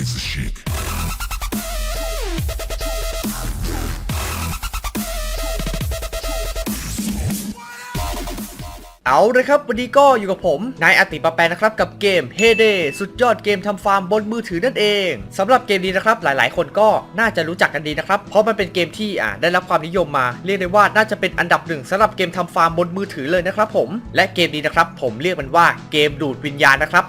It's a shit. เอาเลยครับวันนี้ก็อยู่กับผมนายอติปะแปนนะครับกับเกม h e d a y สุดยอดเกมทำฟาร์มบนมือถือนั่นเองสำหรับเกมนี้นะครับหลายๆ คนก็น่าจะรู้จักกันดีนะครับ เพราะมันเป็นเกมที่อ่าได้รับความนิยมมา เรียกได้ว่าน่าจะเป็นอันดับหนึ่งสำหรับเกมทำฟาร์มบนมือถือเลยนะครับผมและเกมนี้นะครับผมเรียกมันว่าเกมดูดวิญญาณนะครับ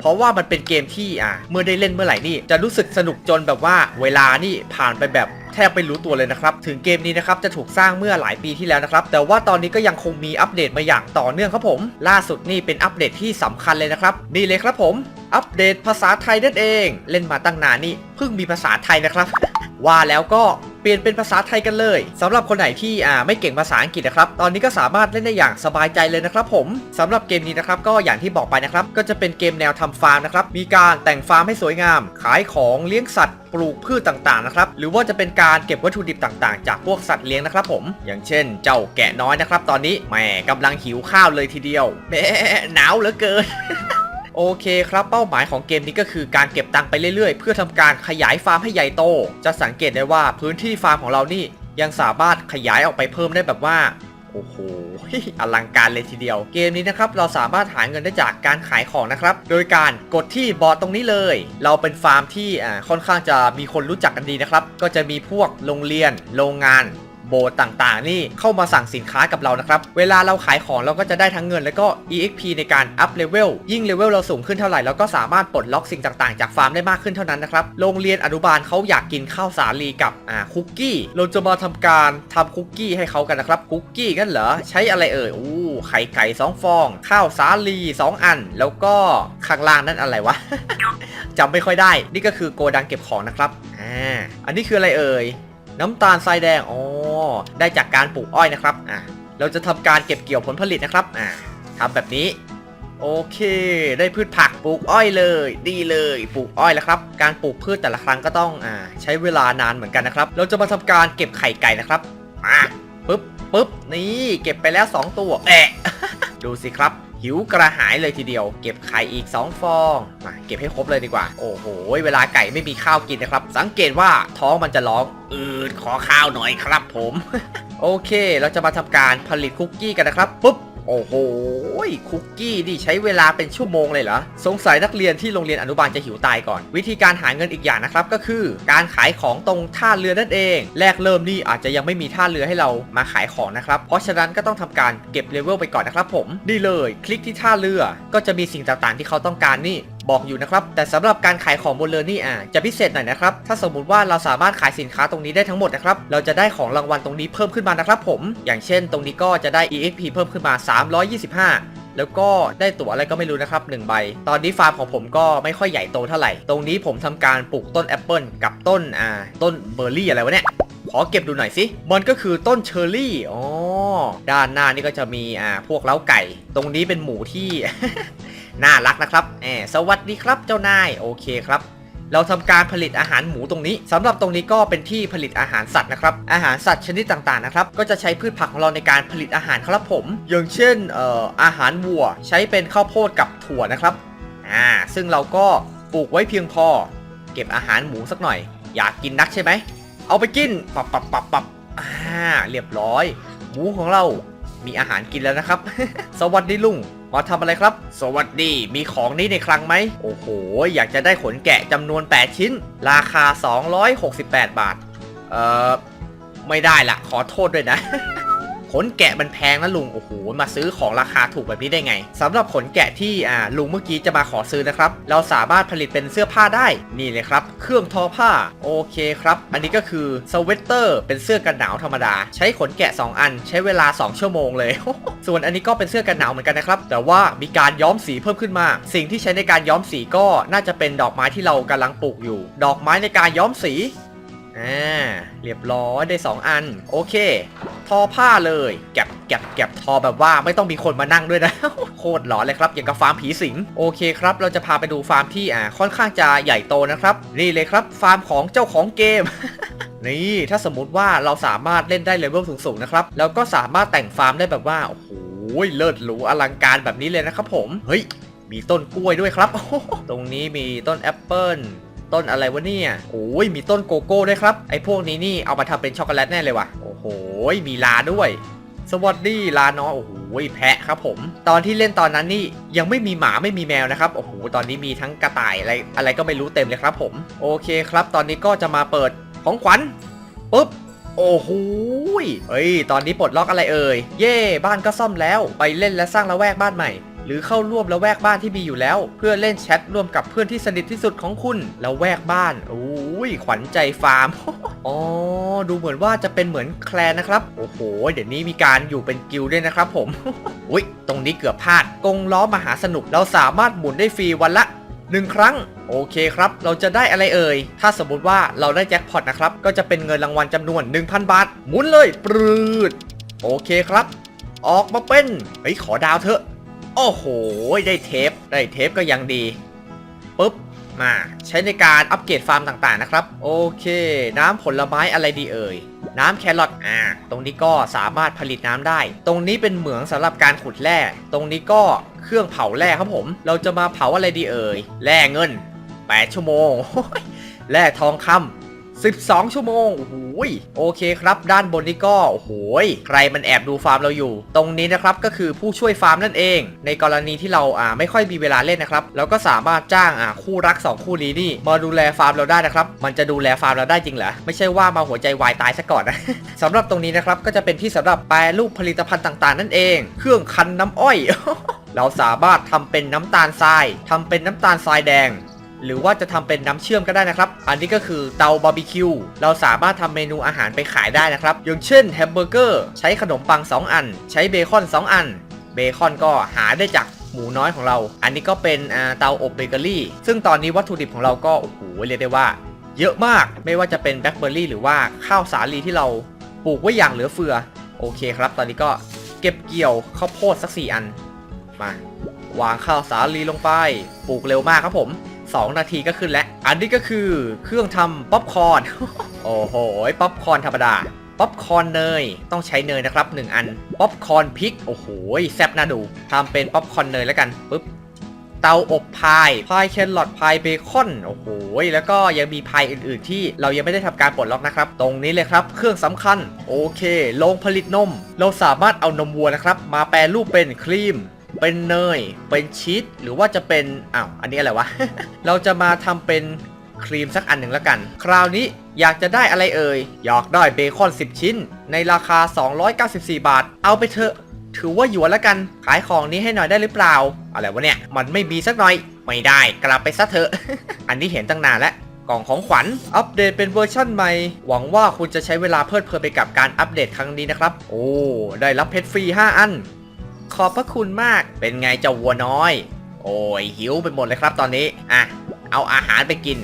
เพราะว่ามันเป็นเกมที่อ่าเมื่อได้เล่นเมื่อไหร่นี่จะรู้สึกสนุกจนแบบว่าเวลานี่ผ่านไปแบบแทบไม่รู้ตัวเลยนะครับ ถึงเกมนี้นะครับจะถูกสร้างเมื่อหลายปีที่แล้วนะครับ แต่ว่าตอนนี้ก็ยังคงมีอัปเดตมาอย่างต่อเนื่องครับผม ล่าสุดนี่เป็นอัปเดตที่สำคัญเลยนะครับ นี่เลยครับผม อัปเดตภาษาไทยนั่นเอง เล่นมาตั้งนานนี่เพิ่งมีภาษาไทยนะครับ ว่าแล้วก็เปลี่ยนเป็นภาษาไทยกันเลยสำหรับคนไหนที่อ่าไม่เก่งภาษาอังกฤษนะครับ ตอนนี้ก็สามารถเล่นได้อย่างสบายใจเลยนะครับ ผมสำหรับเกมนี้นะครับก็อย่างที่บอกไปนะครับ ก็จะเป็นเกมแนวทำฟาร์มนะครับ มีการแต่งฟาร์มให้สวยงาม ขายของเลี้ยงสัตว์ปลูกพืชต่างๆนะครับ หรือว่าจะเป็นการเก็บวัตถุดิบต่างๆ จากพวกสัตว์เลี้ยงนะครับ ผม อย่างเช่น เจ้าแกะน้อยนะครับ ตอนนี้แหมกำลังหิวข้าวเลยทีเดียวแหมหนาวเหลือเกิน โอเคครับเป้าหมายของเกมนี้ก็คือการเก็บตังค์ไปเรื่อยๆ เพื่อทำการขยายฟาร์มให้ใหญ่โต จะสังเกตได้ว่าพื้นที่ฟาร์มของเรานี่ยังสามารถขยายออกไปเพิ่มได้แบบว่าโอ้โหอลังการเลยทีเดียว เกมนี้นะครับเราสามารถหาเงินได้จากการขายของนะครับ โดยการกดที่บอร์ดตรงนี้เลย เราเป็นฟาร์มที่ค่อนข้างจะมีคนรู้จักกันดีนะครับ ก็จะมีพวกโรงเรียน โรงงาน โบสต่างๆ นี่เข้ามาสั่งสินค้ากับเรานะครับ เวลาเราขายของเราก็จะได้ทั้งเงิน แล้วก็ EXP ในการอัพเลเวลยิ่งเลเวลเราสูงขึ้นเท่าไหร่เราก็สามารถปลดล็อกสิ่งต่างๆ จากฟาร์มได้มากขึ้นเท่านั้นนะครับโรงเรียนอนุบาลเขาอยากกินข้าวสาลีกับอ่าคุกกี้เราจะมาทำการทำคุกกี้ให้เขากันนะครับคุกกี้กันเหรอใช้อะไรเอ่ยอู้ไข่ไก่สองฟอง ข้าวสาลีสองอัน แล้วก็ข้างล่างนั่นอะไรวะจำไม่ค่อยได้ นี่ก็คือโกดังเก็บของนะครับอ่าอันนี้คืออะไรเอ่ย น้ำตาลทรายแดงอ๋อได้จากการปลูกอ้อยนะครับอ่าเราจะทำการเก็บเกี่ยวผลผลิตนะครับอ่าทำแบบนี้โอเค ได้พืชผักปลูกอ้อยเลย ดีเลยปลูกอ้อยแล้วครับ การปลูกพืชแต่ละครั้งก็ต้องอ่าใช้เวลานานเหมือนกันนะครับ เราจะมาทำการเก็บไข่ไก่นะครับมาปึ๊บปึ๊บนี่เก็บไปแล้ว 2 ตัวแอะดูสิครับ หิวกระหายเลยทีเดียว เก็บไข่อีก 2 ฟอง มาเก็บให้ครบเลยดีกว่า โอ้โห เวลาไก่ไม่มีข้าวกินนะครับ สังเกตว่าท้องมันจะร้อง อืดขอข้าวหน่อยครับผม โอเค เราจะมาทำการผลิตคุกกี้กันนะครับปุ๊บ โอ้โหคุกกี้ดิใช้เวลาเป็นชั่วโมงเลยเหรอ สงสัยนักเรียนที่โรงเรียนอนุบาลจะหิวตายก่อน วิธีการหาเงินอีกอย่างนะครับก็คือ การขายของตรงท่าเรือนั่นเอง แรกเริ่มนี่อาจจะยังไม่มีท่าเรือให้เรามาขายของนะครับ เพราะฉะนั้นก็ต้องทำการเก็บเลเวลไปก่อนนะครับผมนี่เลย คลิกที่ท่าเรือก็จะมีสิ่งต่างๆ ที่เขาต้องการนี่ บอกอยู่นะครับ แต่สำหรับการขายของบนเรือนี่อะจะพิเศษหน่อยนะครับ ถ้าสมมุติว่าเราสามารถขายสินค้าตรงนี้ได้ทั้งหมดนะครับ เราจะได้ของรางวัลตรงนี้เพิ่มขึ้นมานะครับผม อย่างเช่น ตรงนี้ก็จะได้ EXP เพิ่มขึ้นมา 325แล้วก็ได้ตั๋วอะไรก็ไม่รู้นะครับ1ใบ ตอนนี้ฟาร์มของผมก็ไม่ค่อยใหญ่โตเท่าไหร่ ตรงนี้ผมทำการปลูกต้นแอปเปิลกับต้นอ่าต้นเบอร์รี่อะไรวะเนี่ย ขอเก็บดูหน่อยสิ มันก็คือต้นเชอร์รี่ อ๋อ ด้านหน้านี่ก็จะมีอ่าพวกเล้าไก่ ตรงนี้เป็นหมูที่ น่ารักนะครับแอบสวัสดีครับเจ้านายโอเคครับเราทำการผลิตอาหารหมูตรงนี้สำหรับตรงนี้ก็เป็นที่ผลิตอาหารสัตว์นะครับ อาหารสัตว์ชนิดต่างๆนะครับ ก็จะใช้พืชผักของเราในการผลิตอาหารครับผม อย่างเช่นเอ่ออาหารวัว ใช้เป็นข้าวโพดกับถั่วนะครับ อ่า ซึ่งเราก็ปลูกไว้เพียงพอ เก็บอาหารหมูสักหน่อย อยากกินนักใช่ไหม เอาไปกิน ปับปับปับปับอ่า เรียบร้อย หมูของเรา มีอาหารกินแล้วนะครับ สวัสดีลุง มาทำอะไรครับ สวัสดีมีของนี้ในคลังไหม โอ้โห อยากจะได้ขนแกะจำนวน 8 ชิ้น ราคา 268 บาท เอ่อ ไม่ได้ละ ขอโทษด้วยนะ ขนแกะมันแพงนะลุง โอ้โห มาซื้อของราคาถูกแบบนี้ได้ไงสำหรับขนแกะที่อ่าลุงเมื่อกี้จะมาขอซื้อนะครับ เราสามารถผลิตเป็นเสื้อผ้าได้ นี่เลยครับ เครื่องทอผ้า โอเคครับ อันนี้ก็คือสเวตเตอร์ เป็นเสื้อกันหนาวธรรมดา ใช้ขนแกะ 2 อัน ใช้เวลา 2 ชั่วโมงเลย ส่วนอันนี้ก็เป็นเสื้อกันหนาวเหมือนกันนะครับ แต่ว่ามีการย้อมสีเพิ่มขึ้นมา สิ่งที่ใช้ในการย้อมสีก็น่าจะเป็นดอกไม้ที่เรากำลังปลูกอยู่ ดอกไม้ในการย้อมสี อ่า เรียบร้อยได้ 2 อัน โอเค ทอผ้าเลยแก็บแก็บแก็บทอแบบว่าไม่ต้องมีคนมานั่งด้วยนะ โคตรหลอนเลยครับ อย่างกับฟาร์มผีสิง โอเคครับ เราจะพาไปดูฟาร์มที่อ่าค่อนข้างจะใหญ่โตนะครับ นี่เลยครับ ฟาร์มของเจ้าของเกม นี่ถ้าสมมุติว่าเราสามารถเล่นได้เลเวลสูงๆนะครับ แล้วก็สามารถแต่งฟาร์มได้แบบว่าโอ้โหเลิศหรูอลังการแบบนี้เลยนะครับผมเฮ้ยมีต้นกล้วยด้วยครับ ตรงนี้มีต้นแอปเปิล ต้นอะไรวะเนี่ยโอ้ยมีต้นโกโก้ด้วยครับ ไอ้พวกนี้นี่เอามาทำเป็นช็อกโกแลตแน่เลยว่ะ โอ้โห มีลาด้วย สวัสดีลาน้อยโอ้โหแพะครับผม ตอนที่เล่นตอนนั้นนี่ยังไม่มีหมาไม่มีแมวนะครับ โอ้โห ตอนนี้มีทั้งกระต่ายอะไรอะไรก็ไม่รู้เต็มเลยครับผม โอเคครับ ตอนนี้ก็จะมาเปิดของขวัญปุ๊บโอ้โหเฮ้ย ตอนนี้ปลดล็อกอะไรเอ่ย เย่ บ้านก็ซ่อมแล้ว ไปเล่นและสร้างละแวกบ้านใหม่ หรือเข้าร่วมละแวกบ้านที่มีอยู่แล้ว เพื่อเล่นแชทร่วมกับเพื่อนที่สนิทที่สุดของคุณละแวกบ้านโอ้ยขวัญใจฟาร์ม อ๋อ ดูเหมือนว่าจะเป็นเหมือนแคลนนะครับ โอ้โห เดี๋ยวนี้มีการอยู่เป็นกิลด้วยนะครับผม อุ้ย ตรงนี้เกือบพลาด กงล้อมหาสนุก เราสามารถหมุนได้ฟรีวันละหนึ่งครั้ง โอเคครับ เราจะได้อะไรเอ่ย ถ้าสมมติว่าเราได้แจ็คพอตนะครับ ก็จะเป็นเงินรางวัลจำนวน 1,000 บาท หมุนเลยปรืดโอเคครับ ออกมาเป็น เฮ้ย ขอดาวเถอะ โอ้โห ได้เทป ได้เทปก็ยังดีปุ๊บ มาใช้ในการอัปเกรดฟาร์มต่างๆนะครับ โอเค น้ำผลไม้อะไรดีเอ่ย น้ำแครอทอ่าตรงนี้ก็สามารถผลิตน้ำได้ ตรงนี้เป็นเหมืองสำหรับการขุดแร่ ตรงนี้ก็เครื่องเผาแร่ครับผม เราจะมาเผาอะไรดีเอ่ย แร่เงิน 8 ชั่วโมง แร่ทองคำ 12 ชั่วโมง โอ้โหโอเคครับ ด้านบนนี้ก็ โอ้โหใครมันแอบดูฟาร์มเราอยู่ ตรงนี้นะครับ ก็คือผู้ช่วยฟาร์มนั่นเอง ในกรณีที่เราอ่าไม่ค่อยมีเวลาเล่นนะครับ เราก็สามารถจ้างอ่าคู่รัก 2 คู่นี้นี่ มาดูแลฟาร์มเราได้นะครับ มันจะดูแลฟาร์มเราได้จริงเหรอ ไม่ใช่ว่ามาหัวใจวายตายซะก่อนนะ สำหรับตรงนี้นะครับ ก็จะเป็นที่สำหรับแปรรูปผลิตภัณฑ์ต่างๆ นั่นเอง เครื่องคั้นน้ำอ้อย เราสามารถทำเป็นน้ำตาลทรายทำเป็นน้ำตาลทรายแดง หรือว่าจะทำเป็นน้ำเชื่อมก็ได้นะครับ อันนี้ก็คือเตาบาร์บีคิว เราสามารถทำเมนูอาหารไปขายได้นะครับ อย่างเช่นแฮมเบอร์เกอร์ ใช้ขนมปัง 2 อัน ใช้เบคอน 2 อัน เบคอนก็หาได้จากหมูน้อยของเรา อันนี้ก็เป็นเตาอบเบเกอรี่ ซึ่งตอนนี้วัตถุดิบของเราก็ โอ้โห เรียกได้ว่า เยอะมาก ไม่ว่าจะเป็นแบล็คเบอร์รี่หรือว่าข้าวสาลีที่เราปลูกไว้อย่างเหลือเฟือ โอเคครับ ตอนนี้ก็เก็บเกี่ยวข้าวโพดสักสี่อัน มาวางข้าวสาลีลงไป ปลูกเร็วมากครับผม 2 นาทีก็ขึ้นแล้ว อันนี้ก็คือเครื่องทำป๊อปคอร์น โอ้โห ป๊อปคอร์นธรรมดา ป๊อปคอร์นเนย ต้องใช้เนยนะครับ 1 อัน ป๊อปคอร์นพริก โอ้โห แซ่บน่าดูทำเป็นป๊อปคอร์นเนยแล้วกันปุ๊บเตาอบพายพายแครอทพายเบคอนโอ้โหแล้วก็ยังมีพายอื่น ๆ ที่เรายังไม่ได้ทำการปลดล็อกนะครับ ตรงนี้เลยครับ เครื่องสำคัญ โอเคโรงผลิตนม เราสามารถเอานมวัวนะครับ มาแปรรูปเป็นครีม เป็นเนย เป็นชีสหรือว่าจะเป็นอ้าวอันนี้อะไรวะ เราจะมาทำเป็นครีมสักอันหนึ่งแล้วกัน คราวนี้อยากจะได้อะไรเอ่ย อยากได้เบคอน 10 ชิ้น ในราคา 294 บาท เอาไปเถอะ ถือว่าหยวนแล้วกัน ขายของนี้ให้หน่อยได้หรือเปล่า อะไรวะเนี่ย มันไม่มีสักหน่อย ไม่ได้ กลับไปซะเถอะ อันนี้เห็นตั้งนานแล้วกล่องของขวัญ อัปเดตเป็นเวอร์ชั่นใหม่ หวังว่าคุณจะใช้เวลาเพลิดเพลินไปกับการอัปเดตครั้งนี้นะครับ โอ้ ได้รับเพชรฟรี 5 อัน ขอบพระคุณมาก เป็นไงเจ้าวัวน้อย โอ้ยหิวไปหมดเลยครับตอนนี้ อะ เอาอาหารไปกิน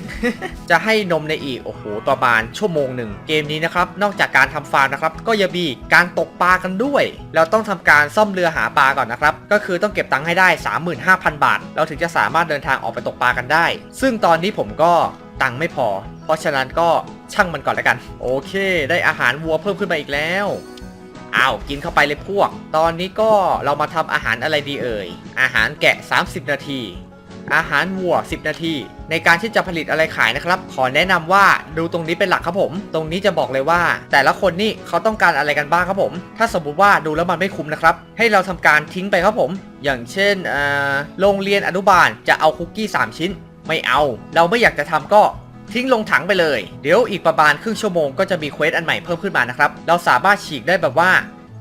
จะให้นมในอีก โอ้โหประมาณชั่วโมงหนึ่ง เกมนี้นะครับ นอกจากการทำฟาร์มนะครับ ก็ยังมีการตกปลากันด้วย เราต้องทำการซ่อมเรือหาปลาก่อนนะครับ ก็คือต้องเก็บตังค์ให้ได้ 35,000 บาท เราถึงจะสามารถเดินทางออกไปตกปลากันได้ ซึ่งตอนนี้ผมก็ตังค์ไม่พอ เพราะฉะนั้นก็ช่างมันก่อนแล้วกัน โอเค ได้อาหารวัวเพิ่มขึ้นมาอีกแล้ว อ้าวกินเข้าไปเลยพวก ตอนนี้ก็เรามาทำอาหารอะไรดีเอ่ย อาหารแกะ 30 นาที อาหารวัว 10 นาที ในการที่จะผลิตอะไรขายนะครับ ขอแนะนำว่าดูตรงนี้เป็นหลักครับผม ตรงนี้จะบอกเลยว่า แต่ละคนนี่เขาต้องการอะไรกันบ้างครับผม ถ้าสมมุติว่าดูแล้วมันไม่คุ้มนะครับ ให้เราทำการทิ้งไปครับผม อย่างเช่นอ่าโรงเรียนอนุบาลจะเอาคุกกี้ 3 ชิ้น ไม่เอา เราไม่อยากจะทำก็ ทิ้งลงถังไปเลย เดี๋ยวอีกประมาณครึ่งชั่วโมงก็จะมีเควสอันใหม่เพิ่มขึ้นมานะครับ เราสามารถฉีกได้แบบว่า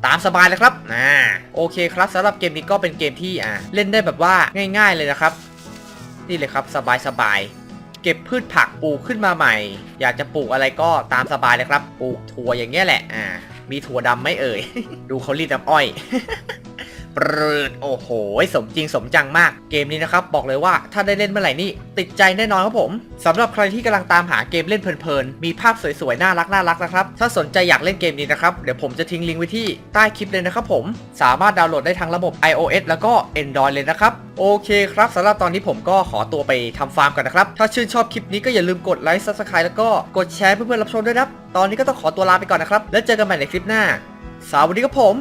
ตามสบายเลยครับอ่าโอเคครับสำหรับเกมนี้ก็เป็นเกมที่อ่าเล่นได้แบบว่าง่าย ๆเลยนะครับ นี่เลยครับสบายๆเก็บพืชผักปลูกขึ้นมาใหม่ อยากจะปลูกอะไรก็ตามสบายเลยครับ ปลูกถั่วอย่างเงี้ยแหละอ่ามีถั่วดำไหมเอ่ย ดูเขารีดน้ำอ้อย ปรืดโอ้โห สมจริงสมจังมาก เกมนี้นะครับบอกเลยว่าถ้าได้เล่นเมื่อไหร่นี่ติดใจแน่นอนครับผมสำหรับใครที่กำลังตามหาเกมเล่นเพลินๆ มีภาพสวยๆ น่ารักน่ารักนะครับ ถ้าสนใจอยากเล่นเกมนี้นะครับ เดี๋ยวผมจะทิ้งลิงก์ไว้ที่ใต้คลิปเลยนะครับผม สามารถดาวน์โหลดได้ทั้งระบบ iOS แล้วก็ Android เลยนะครับ โอเคครับสำหรับตอนนี้ผมก็ขอตัวไปทำฟาร์มกันนะครับ ถ้าชื่นชอบคลิปนี้ก็อย่าลืมกดไลค์ Subscribe แล้วก็กดแชร์เพื่อนๆรับชมด้วยนะตอนนี้ก็ต้องขอตัวลาไปก่อนนะครับ แล้วเจอกันใหม่ในคลิปหน้าสวัสดีครับผม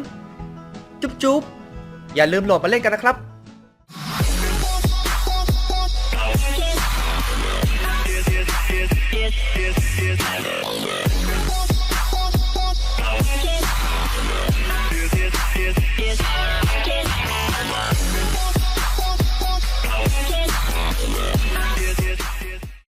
จุ๊บจุ๊บ อย่าลืมโหลดมาเล่นกันนะครับ